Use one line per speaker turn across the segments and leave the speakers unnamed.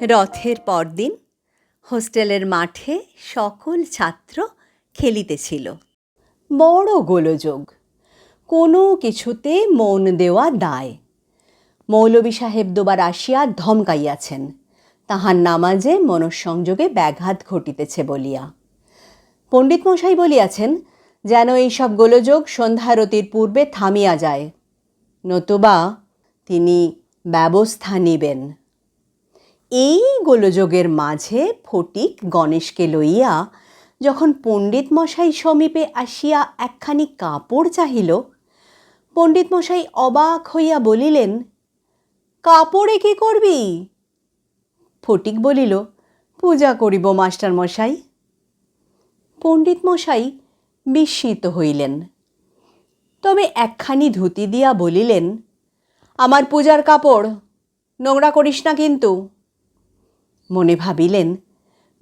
রথের পরদিন হোস্টেলের মাঠে সকল ছাত্র খেলিতেছিল। বড় গোলযোগ, কোনো কিছুতে মন দেওয়া দায়। মৌলভী সাহেব দুবার আসিয়া ধমকাইয়াছেন, তাহার নামাজে মনঃসংযোগে ব্যাঘাত ঘটিতেছে বলিয়া। পণ্ডিত মশাই বলিয়াছেন, যেন এইসব গোলযোগ সন্ধ্যারতির পূর্বে থামিয়া যায়, নতুবা তিনি ব্যবস্থা নিবেন। এই গোলযোগের মাঝে ফটিক গণেশকে লইয়া যখন পণ্ডিত মশাই সমীপে আসিয়া একখানি কাপড় চাহিল, পণ্ডিত মশাই অবাক হইয়া বলিলেন, কাপড়ে কি করবি? ফটিক বলিল, পূজা করিব, মাস্টার মশাই। পণ্ডিত মশাই বিস্মিত হইলেন, তবে একখানি ধুতি দিয়া বলিলেন, আমার পূজার কাপড়, নোংরা করিস না কিন্তু। মনে ভাবিলেন,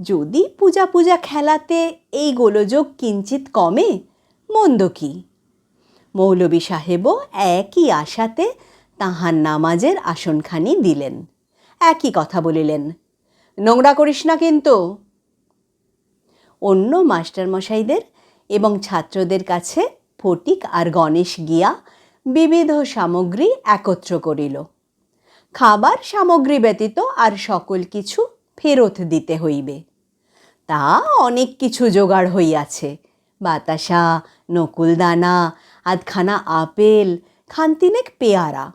যদি পূজা পূজা খেলাতে এই গোলযোগ কিঞ্চিত কমে, মন্দ কি? মৌলবী সাহেবও একই আশাতে তাহার নামাজের আসনখানি দিলেন। একই কথা বলিলেন, নোংরা করিস না কিন্তু। অন্য মাস্টারমশাইদের এবং ছাত্রদের কাছে ফটিক আর গণেশ গিয়া বিবিধ সামগ্রী একত্র করিল। খাবার সামগ্রী ব্যতীত আর সকল কিছু ফেরত দিতে হইবে। তা অনেক কিছু জোগাড় হইয়াছে। বাতাসা, নকুলদানা, আধখানা আপেল, খান্তিনেক পেয়ারা।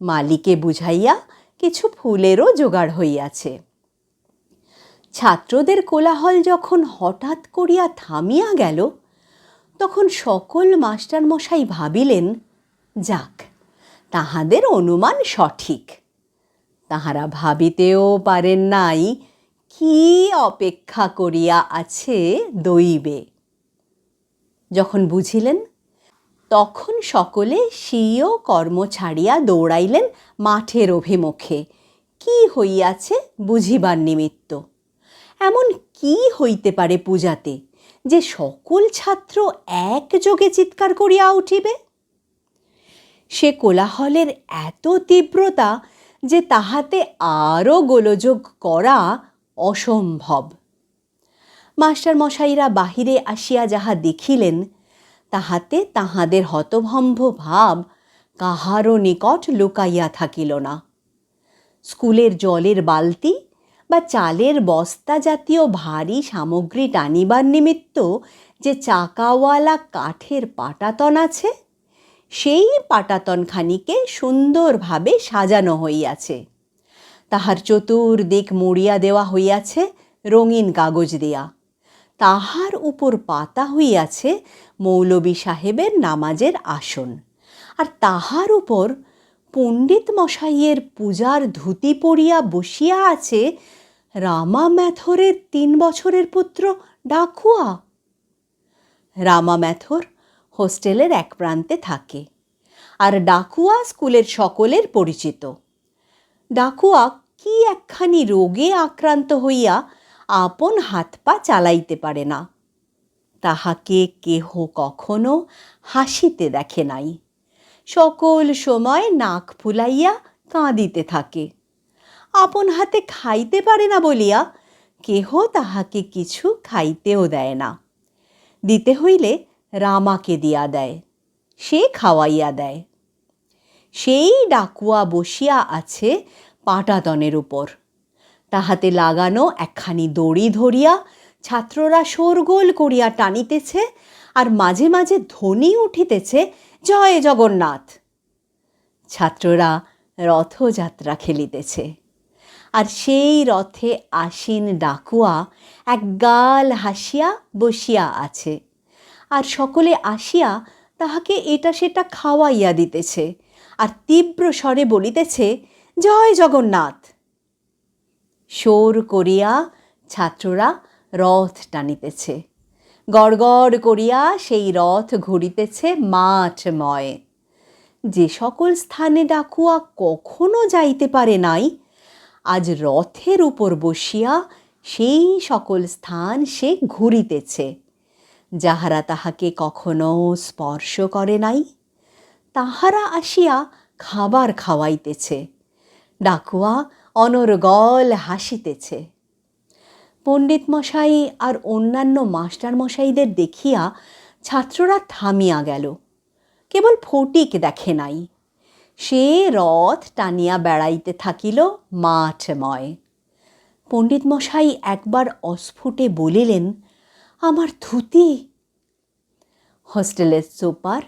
মালিকে বুঝাইয়া কিছু ফুলেরও জোগাড় হইয়াছে। ছাত্রদের কোলাহল যখন হঠাৎ করিয়া থামিয়া গেল, তখন সকল মাস্টারমশাই ভাবিলেন, যাক, তাহাদের অনুমান সঠিক। তাহারা ভাবিতেও পারেন নাই, কি অপেক্ষা করিয়া আছে দৈবে? যখন বুঝিলেন, তখন সকলে স্বীয় কর্ম ছাড়িয়া দৌড়াইলেন মাঠের অভিমুখে। কি হইয়াছে বুঝিবার নিমিত্ত? এমন কি হইতে পারে পূজাতে, যে সকল ছাত্র একযোগে চিৎকার করিয়া উঠিবে? সে কোলাহলের এত তীব্রতা যে তাহাতে আরও গোলযোগ করা অসম্ভব। মাস্টারমশাইরা বাহিরে আসিয়া যাহা দেখিলেন, তাহাতে তাহাদের হতভম্ব ভাব কাহারও নিকট লুকাইয়া থাকিল না। স্কুলের জলের বালতি বা চালের বস্তা জাতীয় ভারী সামগ্রী টানিবার নিমিত্ত যে চাকাওয়ালা কাঠের পাটাতন আছে সেই পাটাতনখানিকে সুন্দরভাবে সাজানো হইয়াছে। তাহার চতুর্দিক মুড়িয়া দেওয়া হইয়াছে রঙিন কাগজ দিয়া। তাহার উপর পাতা হইয়াছে মৌলবী সাহেবের নামাজের আসন। আর তাহার উপর পণ্ডিত মশাইয়ের পূজার ধুতি পরিয়া বসিয়া আছে রামা ম্যাথরের তিন বছরের পুত্র ডাকুয়া। রামা ম্যাথর হোস্টেলের এক প্রান্তে থাকে। আর ডাকুয়া স্কুলের সকলের পরিচিত। ডাকুয়া কি একখানি রোগে আক্রান্ত হইয়া আপন হাত পা চালাইতে পারে না। তাহাকে কেহ কখনো হাসিতে দেখে নাই। সকল সময় নাক ফুলাইয়া কাঁদিতে থাকে। আপন হাতে খাইতে পারে না বলিয়া কেহ তাহাকে কিছু খাইতেও দেয় না। দিতে হইলে রামাকে দিয়া দেয়, সে খাওয়াইয়া দেয়। সেই ডাকুয়া বসিয়া আছে পাটাতনের উপর। তাহাতে লাগানো একখানি দড়ি ধরিয়া ছাত্ররা শোরগোল করিয়া টানিতেছে আর মাঝে মাঝে ধ্বনি উঠিতেছে, জয় জগন্নাথ! ছাত্ররা রথযাত্রা খেলিতেছে। আর সেই রথে আসীন ডাকুয়া এক গাল হাসিয়া বসিয়া আছে। আর সকলে আসিয়া তাহাকে এটা সেটা খাওয়াইয়া দিতেছে। আর তীব্র স্বরে বলিতেছে, জয় জগন্নাথ। শোর করিয়া ছাত্ররা রথ টানিতেছে। গড়গড় করিয়া সেই রথ ঘুরিতেছে মাঠময় যে সকল স্থানে ডাকুয়া কখনো যাইতে পারে নাই, আজ রথের উপর বসিয়া সেই সকল স্থান সে ঘুরিতেছে। যাহারা তাহাকে কখনো স্পর্শ করে নাই, তাহারা আসিয়া খাবার খাওয়াইতেছে, ডাকুয়া অনর্গল হাসিতেছে। পণ্ডিত মশাই আর অন্যান্য মাস্টার মশাইদের দেখিয়া ছাত্ররা থামিয়া গেল, কেবল ফটিক দেখে নাই। সে রথ টানিয়া বেড়াইতে থাকিল মাঠময়। পণ্ডিত মশাই একবার অস্ফুটে বলিলেন আমার ধুতি। হোস্টেলের সুপার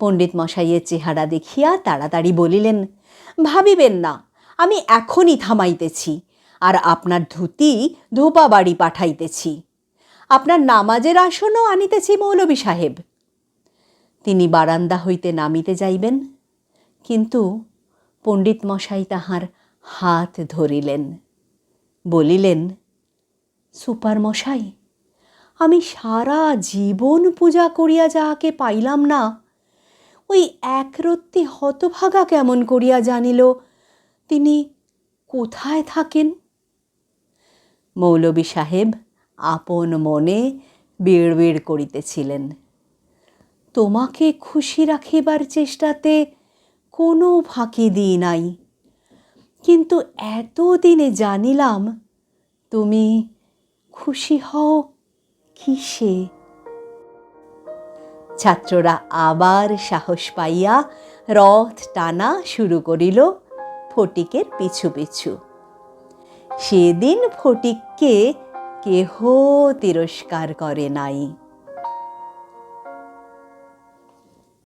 পণ্ডিত মশাইয়ের চেহারা দেখিয়া তাড়াতাড়ি বলিলেন, ভাবিবেন না, আমি এখনই থামাইতেছি আর আপনার ধুতি ধোপা বাড়ি পাঠাইতেছি। আপনার নামাজের আসনও আনিতেছি মৌলবী সাহেব। তিনি বারান্দা হইতে নামিতে যাইবেন, কিন্তু পণ্ডিত মশাই তাহার হাত ধরিলেন, বলিলেন, সুপার মশাই আমি সারা জীবন পূজা করিয়া যাহাকে পাইলাম না, ওই একরত্তি হতভাগা কেমন করিয়া জানিল, তিনি কোথায় থাকেন? মৌলবী সাহেব আপন মনে বিড় বিড় করিতেছিলেন। তোমাকে খুশি রাখিবার চেষ্টাতে কোনো ফাঁকি দিই নাই, কিন্তু এতদিনে জানিলাম তুমি খুশি হও কিসে? ছাত্ররা আবার সাহস পাইয়া রথ টানা শুরু করিল ফটিকের পিছু পিছু। সেদিন ফটিককে কেহ তিরস্কার করে নাই।